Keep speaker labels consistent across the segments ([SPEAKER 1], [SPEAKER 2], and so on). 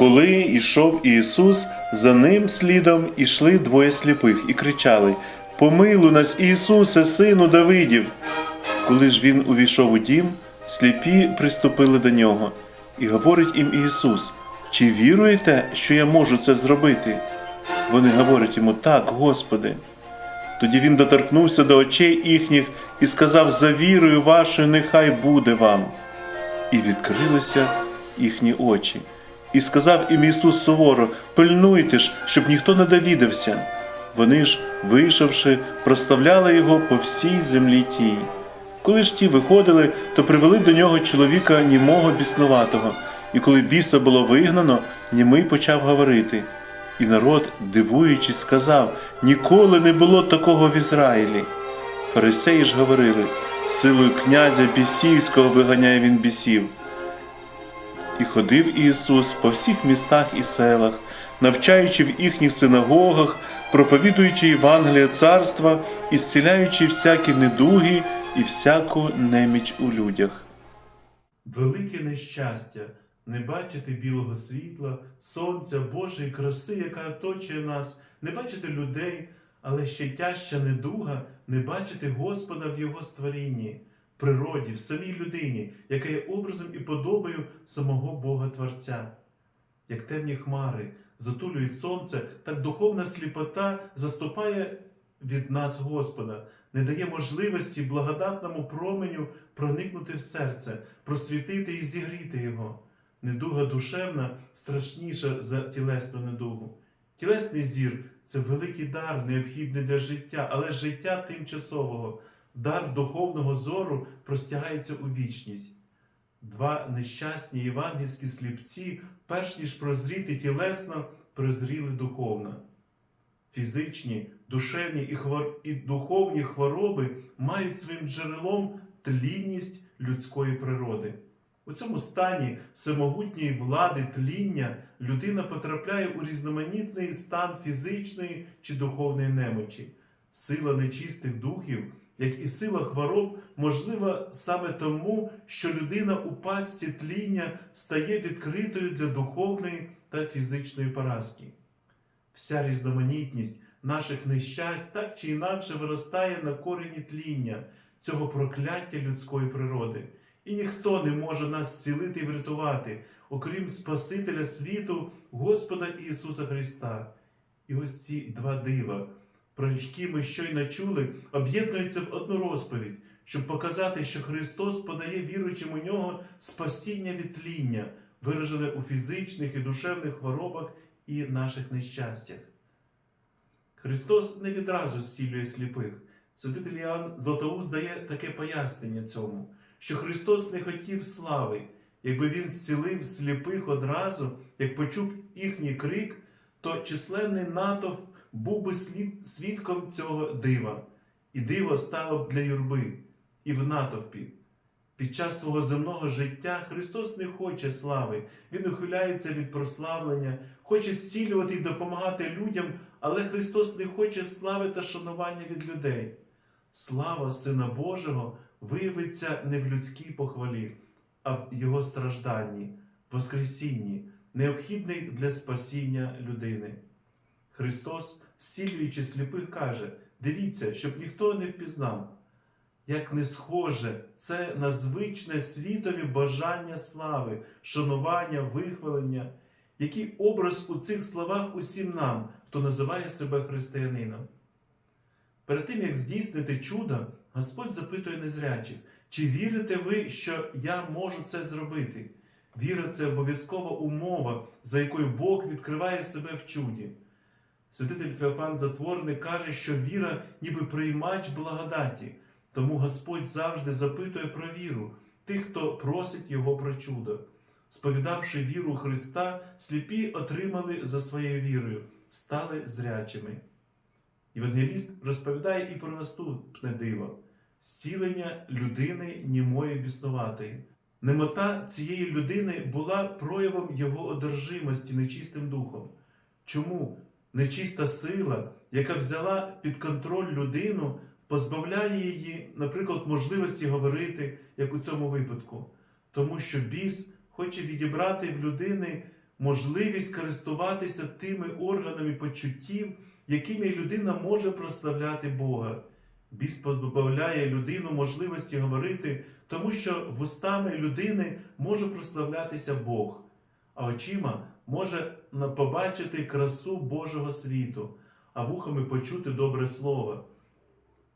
[SPEAKER 1] Коли йшов Ісус, за ним слідом ішли двоє сліпих і кричали: Помилуй нас, Ісусе, сину Давидів. Коли ж він увійшов у дім, сліпі приступили до нього, і говорить їм Ісус: Чи віруєте, що я можу це зробити? Вони говорять йому, так, Господи. Тоді він доторкнувся до очей їхніх і сказав: За вірою вашою, нехай буде вам. І відкрилися їхні очі. І сказав їм Ісус суворо: Пильнуйте ж, щоб ніхто не довідався. Вони ж, вийшовши, прославляли його по всій землі тій. Коли ж ті виходили, то привели до нього чоловіка німого біснуватого, і коли біса було вигнано, німий почав говорити. І народ, дивуючись, сказав: Ніколи не було такого в Ізраїлі. Фарисеї ж говорили, силою князя бісівського виганяє він бісів. І ходив Ісус по всіх містах і селах, навчаючи в їхніх синагогах, проповідуючи Євангелія царства і зціляючи всякі недуги і всяку неміч у людях. Велике нещастя не бачити білого світла, сонця, Божої краси, яка оточує нас, не бачити людей, але ще тяжча недуга не бачити Господа в Його створінні, природі, в самій людині, яка є образом і подобою самого Бога Творця. Як темні хмари затулюють сонце, так духовна сліпота заступає від нас Господа, не дає можливості благодатному променю проникнути в серце, просвітити і зігріти його. Недуга душевна страшніша за тілесну недугу. Тілесний зір це великий дар, необхідний для життя, але життя тимчасового, дар духовного зору простягається у вічність. Два нещасні євангельські сліпці, перш ніж прозріти тілесно, прозріли духовно. Фізичні, душевні і, хвор... і духовні хвороби мають своїм джерелом тлінність людської природи. У цьому стані всемогутньої влади тління людина потрапляє у різноманітний стан фізичної чи духовної немочі. Сила нечистих духів, як і сила хвороб, можлива саме тому, що людина у пастці тління стає відкритою для духовної та фізичної поразки. Вся різноманітність наших нещасть так чи інакше виростає на корені тління цього прокляття людської природи. І ніхто не може нас зцілити і врятувати, окрім Спасителя світу, Господа Ісуса Христа. І ось ці два дива, про які ми щойно чули, об'єднуються в одну розповідь, щоб показати, що Христос подає віруючим у нього спасіння від тління, виражене у фізичних і душевних хворобах і наших нещастях. Христос не відразу зцілює сліпих. Святитель Іоанн Златоуст дає таке пояснення цьому, що Христос не хотів слави, якби Він зцілив сліпих одразу, як почув їхній крик, то численний натовп був би слід- свідком цього дива, і диво стало б для юрби і в натовпі. Під час свого земного життя Христос не хоче слави, Він ухиляється від прославлення, хоче зцілювати і допомагати людям, але Христос не хоче слави та шанування від людей. Слава Сина Божого виявиться не в людській похвалі, а в Його стражданні, Воскресінні, необхідний для спасіння людини. Христос, зцілюючи сліпих, каже: дивіться, щоб ніхто не впізнав. Як не схоже це на звичне світові бажання слави, шанування, вихвалення, який образ у цих словах усім нам, хто називає себе християнином. Перед тим, як здійснити чудо, Господь запитує незрячих, чи вірите ви, що я можу це зробити? Віра це обов'язкова умова, за якою Бог відкриває себе в чуді. Святитель Феофан Затворник каже, що віра ніби приймач благодаті, тому Господь завжди запитує про віру тих, хто просить Його про чудо. Сповідавши віру Христа, сліпі отримали за своєю вірою, стали зрячими. Євангеліст розповідає і про наступне диво зцілення людини німої біснуватої. Немота цієї людини була проявом його одержимості нечистим духом. Чому нечиста сила, яка взяла під контроль людину, позбавляє її, наприклад, можливості говорити, як у цьому випадку? Тому що біс хоче відібрати в людини можливість користуватися тими органами почуттів, якими людина може прославляти Бога. Біс позбавляє людину можливості говорити, тому що вустами людини може прославлятися Бог, а очима може побачити красу Божого світу, а вухами почути добре слово.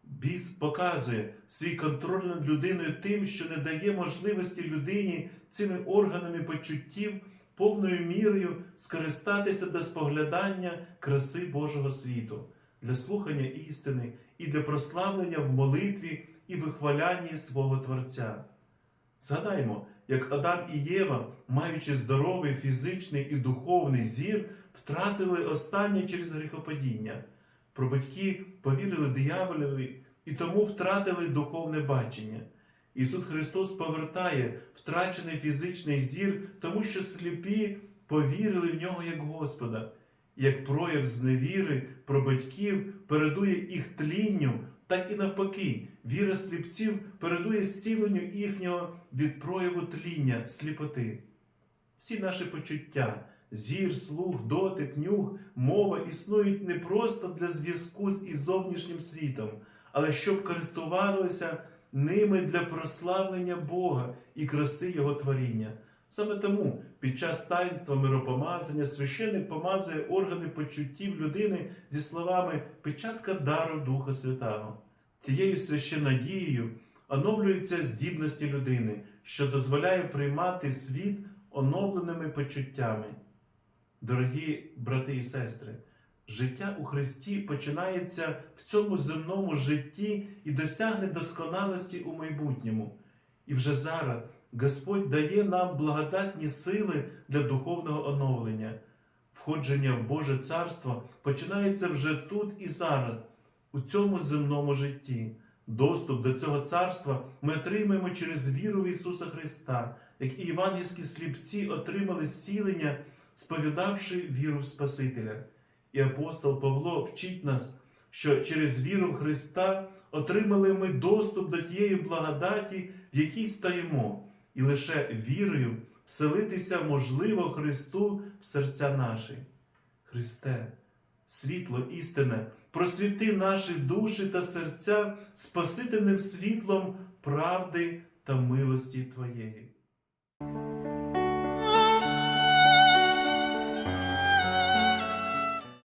[SPEAKER 1] Біс показує свій контроль над людиною тим, що не дає можливості людині цими органами почуттів повною мірою скористатися до споглядання краси Божого світу, для слухання істини і для прославлення в молитві і вихвалянні свого Творця. Згадаймо, як Адам і Єва, маючи здоровий фізичний і духовний зір, втратили останнє через гріхопадіння. Пробатьки повірили дияволові і тому втратили духовне бачення. Ісус Христос повертає втрачений фізичний зір, тому що сліпі повірили в нього як Господа. Як прояв зневіри про батьків передує їх тлінню, так і навпаки, віра сліпців передує зціленню їхнього від прояву тління сліпоти. Всі наші почуття, зір, слух, дотик, нюх, мова існують не просто для зв'язку з із зовнішнім світом, але щоб користувалися ними для прославлення Бога і краси Його творіння. Саме тому під час таїнства миропомазання священник помазує органи почуттів людини зі словами печатка дару Духа Святого. Цією священнадією оновлюються здібності людини, що дозволяє приймати світ оновленими почуттями. Дорогі брати і сестри, життя у Христі починається в цьому земному житті і досягне досконалості у майбутньому. І вже зараз Господь дає нам благодатні сили для духовного оновлення. Входження в Боже Царство починається вже тут і зараз, у цьому земному житті. Доступ до цього царства ми отримаємо через віру в Ісуса Христа, як і євангельські сліпці отримали зцілення, сповідавши віру в Спасителя. І апостол Павло вчить нас, що через віру в Христа отримали ми доступ до тієї благодаті, в якій стаємо, і лише вірою вселитися можливо Христу в серця наші. Христе, світло істине, просвіти наші душі та серця Спасительним світлом правди та милості Твоєї.